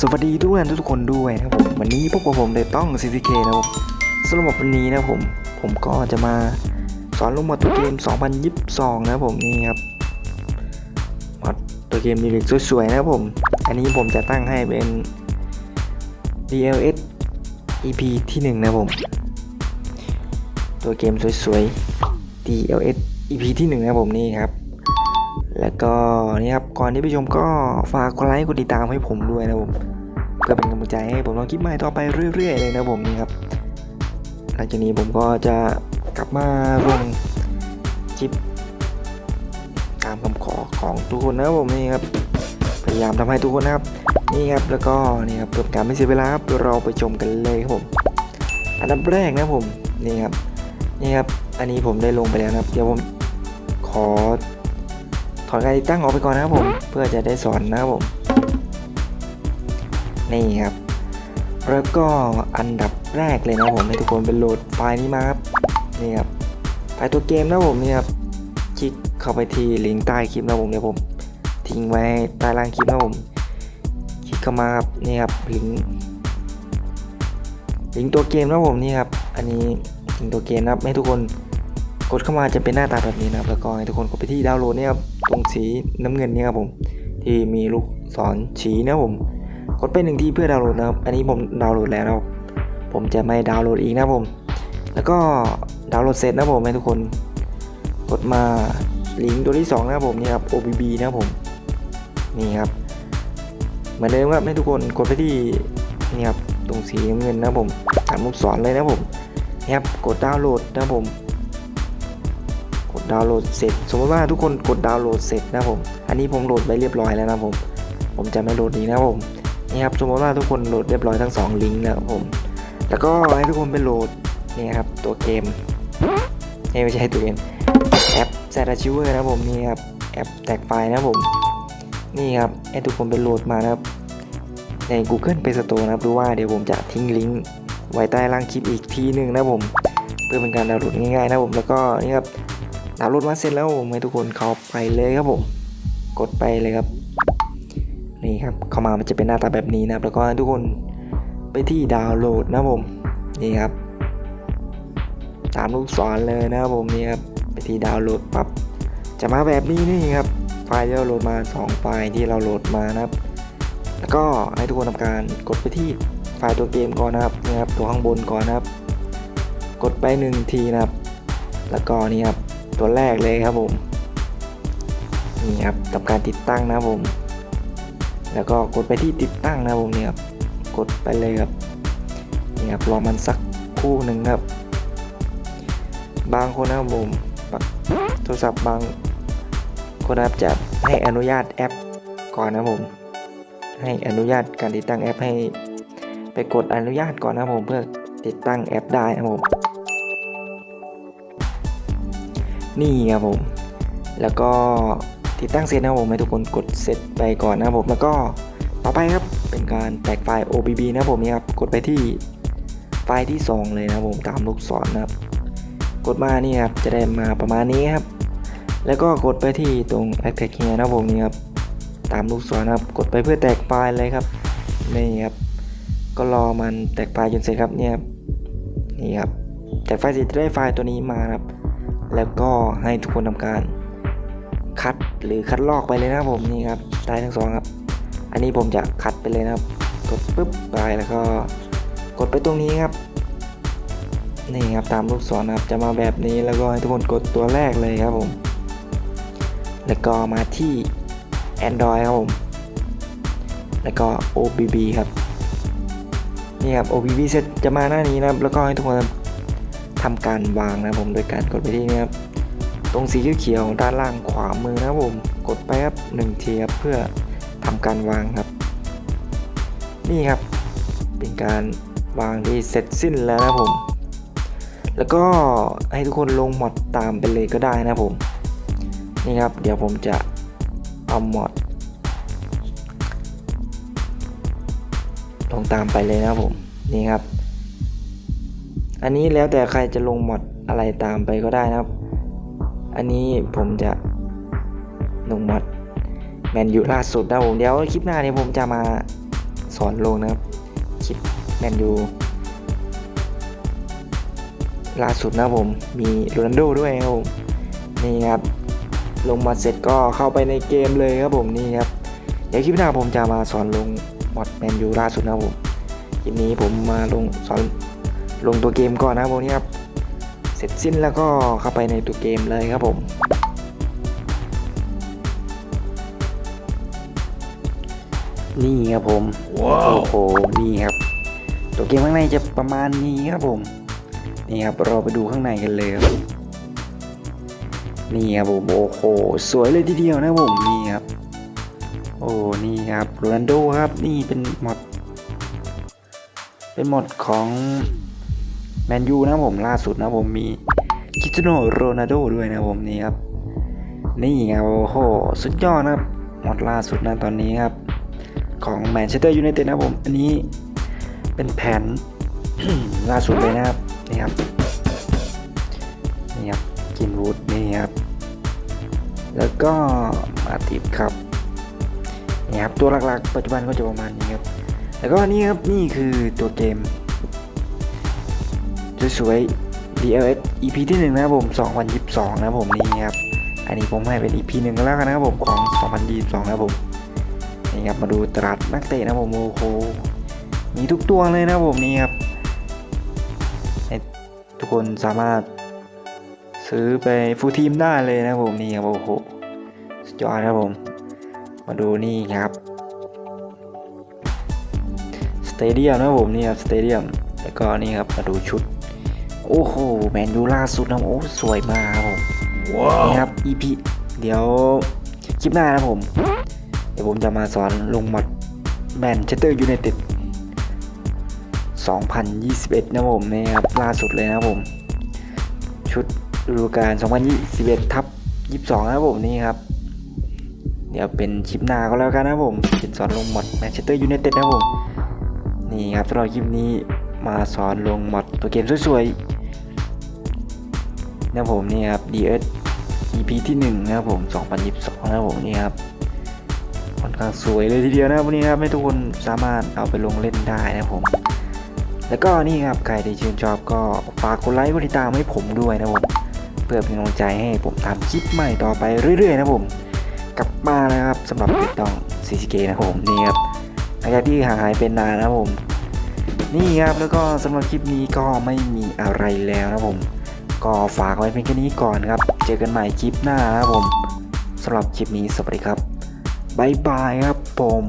สวัสดีทุกท่านทุกคนด้วยนะครับผมวันนี้พบกับผมเดต้อง CCK นะครับผมสำหรับวันนี้นะผมผมก็จะมาสอนลงมอดตัวเกม 2022 นะผมนี่ครับมอดตัวเกมดีเลิกสวยๆนะผม อันนี้ผมจะตั้งให้เป็น DLS EP ที่ 1 นะผม ตัวเกมสวยๆ DLS EP ที่ 1 นะผมนี่ครับ แล้วก็นี่ครับก่อนที่ไปชมก็ฝากกดไลค์กดติดตามให้ผมด้วยนะผมเพื่อเป็นกำลังใจให้ผมทำคลิปใหม่ต่อไปเรื่อย ๆ เลยนะผมนี่ครับหลังจากนี้ผมก็จะกลับมาลงคลิปตามคำขอของทุกคนนะผมนี่ครับพยายามทำให้ทุกคนนะครับนี่ครับแล้วก็นี่ครับเพื่อการไม่เสียเวลาครับเราไปชมกันเลยครับผมอันดับแรกนะผมนี่ครับนี่ครับอันนี้ผมได้ลงไปแล้วนะครับ เดี๋ยวผมขอ อนการตั้งออกไปก่อนนะครับผม เพื่อจะได้สอนนะครับผม นี่ครับ แล้วก็อันดับแรกเลยนะครับผมให้ทุกคนเป็นโหลดไฟล์นี้มาครับ นี่ครับไฟล์ตัวเกมนะครับผมนี่ครับ คลิกเข้าไปที่ลิงก์ใต้คลิปนะครับผมเดี๋ยวผม ทิ้งไว้ใต้ล่างคลิปนะครับผม คลิกเข้ามาครับ นี่ครับลิงก์ลิงก์ตัวเกมนะครับผมนี่ครับ อันนี้ลิงก์ตัวเกมนะครับให้ทุกคน กดเข้ามาจะเป็นหน้าตาแบบนี้นะครับ แล้วก็ให้ทุกคนกดไปที่ดาวน์โหลดเนี่ยครับตรงสีน้ำเงินเนี่ยครับผม ที่มีลูกศรชี้นะครับผม กดไปหนึ่งทีเพื่อดาวน์โหลดนะครับ อันนี้ผมดาวน์โหลดแล้วนะผมจะไม่ดาวน์โหลดอีกนะครับผม แล้วก็ดาวน์โหลดเสร็จนะครับผมให้ทุกคน กดมาลิงก์ตัวที่สองนะครับผมนี่ครับ OBB นะครับผมนี่ครับ เหมือนเดิมครับให้ทุกคนกดไปที่นี่ครับตรงสีน้ำเงินนะครับผมตามลูกศรเลยนะครับผมนี่ครับกดดาวน์โหลดนะครับผม ดาวน์โหลดเสร็จ สมมติว่าทุกคนกดดาวน์โหลดเสร็จนะครับผม อันนี้ผมโหลดไปเรียบร้อยแล้วนะครับผม ผมจะไม่โหลดนี้นะครับผมนี่ครับสมมติว่าทุกคนโหลดเรียบร้อยทั้งสองลิงก์แล้วครับผม แล้วก็ให้ทุกคนไปโหลดนี่ครับตัวเกมเอ้ไม่ใช่ตัวเกมแอป z a c h i v e r นะครับผมนี่ครับแอปแตกไฟล์นะครับผม นี่ครับให้ทุกคนไปโหลดมานะครับใน Google Play Store นะครับหรือว่าเดี๋ยวผมจะทิ้งลิงก์ไว้ใต้ล่างคลิปอีกทีหนึ่งนะครับผม เพื่อเป็นการดาวน์โหลดง่ายๆนะครับผมแล้วก็นี่ครับ ดาวน์โหลดมาเสร็จแล้วผมให้ทุกคนเข้าไปเลยครับผม กดไปเลยครับ นี่ครับ เข้ามามันจะเป็นหน้าตาแบบนี้นะครับแล้วก็ให้ทุกคนไปที่ดาวน์โหลดนะผมนี่ครับตามลูกศรเลยนะครับผมนี่ครับไปที่ดาวน์โหลดปั๊บจะมาแบบนี้นี่ครับไฟล์ที่เราโหลดมา 2 ไฟล์ที่เราโหลดมานะครับ แล้วก็ให้ทุกคนทำการกดไปที่ไฟล์ตัวเกมก่อนนะครับนี่ครับตัวข้างบนก่อนนะครับ กดไปหนึ่งทีนะครับ แล้วก็นี่ครับ ตัวแรกเลยครับผมนี่ครับทำการติดตั้งนะครับผม แล้วก็กดไปที่ติดตั้งนะครับผมเนี่ยครับกดไปเลยครับนี่ครับรอมันสักคู่หนึ่งครับ บางคนนะครับผมโทรศัพท์บางคนนะครับจะให้อนุญาตแอปก่อนนะผม ให้อนุญาตการติดตั้งแอปให้ ไปกดอนุญาตก่อนนะผมเพื่อติดตั้งแอปได้นะผม นี่ครับผม แล้วก็ติดตั้งเสร็จนะครับผมให้ทุกคนกดเสร็จไปก่อนนะครับผมแล้วก็ต่อไปครับเป็นการแตกไฟล์ OBB นะครับผมนี่ครับกดไปที่ไฟล์ที่ 2 เลยนะครับผมตามลูกศรนะครับ กดมานี่ครับจะได้มาประมาณนี้ครับ แล้วก็กดไปที่ตรง a t t a c here นะครับผมนี่ครับตามลูกศรนะครับ กดไปเพื่อแตกไฟล์เลยครับนี่ครับ ก็รอมันแตกไฟล์จนเสร็จครับเนี่ยครับนี่ครับแตกไฟล์เสร็จจะได้ไฟล์ตัวนี้มาครับ แล้วก็ให้ทุกคนทำการคัดหรือคัดลอกไปเลยนะครับผมนี่ครับได้ทั้งสองครับ อันนี้ผมจะคัดไปเลยนะครับกดปุ๊บไปแล้วก็กดไปตรงนี้ครับนี่ครับตามลูกศรนะครับจะมาแบบนี้แล้วก็ให้ทุกคนกดตัวแรกเลยครับผม แล้วก็มาที่ Android ครับผม แล้วก็ OBB ครับนี่ครับ OBB เสร็จจะมาหน้านี้นะครับแล้วก็ให้ทุกคน ทำการวางนะผมโดยการกดไปที่นี่ครับตรงสีเขียวด้านล่างขวามือนะครับผมกดไปครับหนึ่งทีครับเพื่อทำการวางครับ นี่ครับ เป็นการวางที่เสร็จสิ้นแล้วนะผม แล้วก็ให้ทุกคนลงมอดตามไปเลยก็ได้นะผมนี่ครับ เดี๋ยวผมจะเอามอดลงตามไปเลยนะผมนี่ครับ อันนี้แล้วแต่ใครจะลงมอดอะไรตามไปก็ได้นะครับ อันนี้ผมจะลงมอดแมนยูล่าสุดนะผมเดี๋ยวคลิปหน้าเนี่ยผมจะมาสอนลงนะครับคลิปแมนยูล่าสุดนะผมมีโรนัลโดด้วยครับผมนี่ครับ ลงมาเสร็จก็เข้าไปในเกมเลยครับผมนี่ครับเดี๋ยวคลิปหน้าผมจะมาสอนลงมอดแมนยูล่าสุดนะผมคลิปนี้ผมมาลงสอน ลงตัวเกมก่อนนะครับผมนี่ครับ เสร็จสิ้นแล้วก็เข้าไปในตัวเกมเลยครับผมนี่ครับผมว้าวโอ้โห นี่ครับ ตัวเกมข้างในจะประมาณนี้ครับผม นี่ครับ เราไปดูข้างในกันเลยครับ นี่ครับผม โอ้โห สวยเลยทีเดียวนะผม นี่ครับ โอ้ นี่ครับโรนัลโดครับ นี่เป็นมอด เป็นมอดของ แมนยูนะผมล่าสุดนะผมมีคิสเตียโนโรนัลโดด้วยนะผมนี่ครับ นี่ครับโอ้โหสุดยอดนะครับมอดล่าสุดนะตอนนี้ครับ ของแมนเชสเตอร์ยูไนเต็ดนะผม อันนี้เป็นแผนล่าสุดเลยนะครับนี่ครับนี่ครับกินวูดนี่ครับแล้วก็มาติดครับนี่ครับตัวหลักๆ ปัจจุบันก็จะประมาณนี้ครับแล้วก็นี่ครับนี่คือตัวเกม สวยๆ DLS EP ที่หนึ่งนะครับผม 2022 นะครับผมนี่ครับ อันนี้ผมให้เป็น EP หนึ่งก็แล้วกันนะครับผมของ 2022 นะครับผมนี่ครับมาดูตลาดนักเตะนะผมโอ้โหมีทุกตัวเลยนะผมนี่ครับทุกคนสามารถซื้อไปฟูลทีมได้เลยนะผมนี่ครับโอ้โหสุดยอดนะครับผม มาดูนี่ครับสเตเดียมนะผมนี่ครับสเตเดียมแล้วก็นี่ครับมาดูชุด โอ้โหแมนยูล่าสุดนะโอ้สวยมากครับผมว้าวนี่ครับ EP เดี๋ยวคลิปหน้านะผม เดี๋ยวผมจะมาสอนลงมอดแมนเชสเตอร์ยูไนเต็ด2021 นะผมนี่ครับล่าสุดเลยนะครับผม ชุดฤดูกาล2021 ทับ 22 นะครับผมนี่ครับ เดี๋ยวเป็นคลิปหน้าก็แล้วกันนะครับผมเป็นสอนลงมอดแมนเชสเตอร์ยูไนเต็ดนะครับผม นี่ครับสำหรับคลิปนี้มาสอนลงมอดตัวเกมสวยๆ นะผมนี่ครับ DS EP ที่1นะครับผม 2022นะครับผมนี่ครับค่อนข้างสวยเลยทีเดียวนะครับวันนี้ครับให้ทุกคนสามารถเอาไปลงเล่นได้นะครับผม แล้วก็นี่ครับใครที่ชื่นชอบก็ฝากกดไลค์กดติดตามให้ผมด้วยนะผมเพื่อเป็นกำลังใจให้ผมทำคลิปใหม่ต่อไปเรื่อยๆนะผม กลับมาแล้วครับสำหรับติดต้องซีซีเกนะครับผมนี่ครับหลังจากที่ห่างหายเป็นนานนะครับผม นี่ครับแล้วก็สำหรับคลิปนี้ก็ไม่มีอะไรแล้วนะผม ก็ฝากไว้เพียงแค่นี้ก่อนครับ เจอกันใหม่คลิปหน้านะครับผมสำหรับคลิปนี้สวัสดีครับบายบายครับผม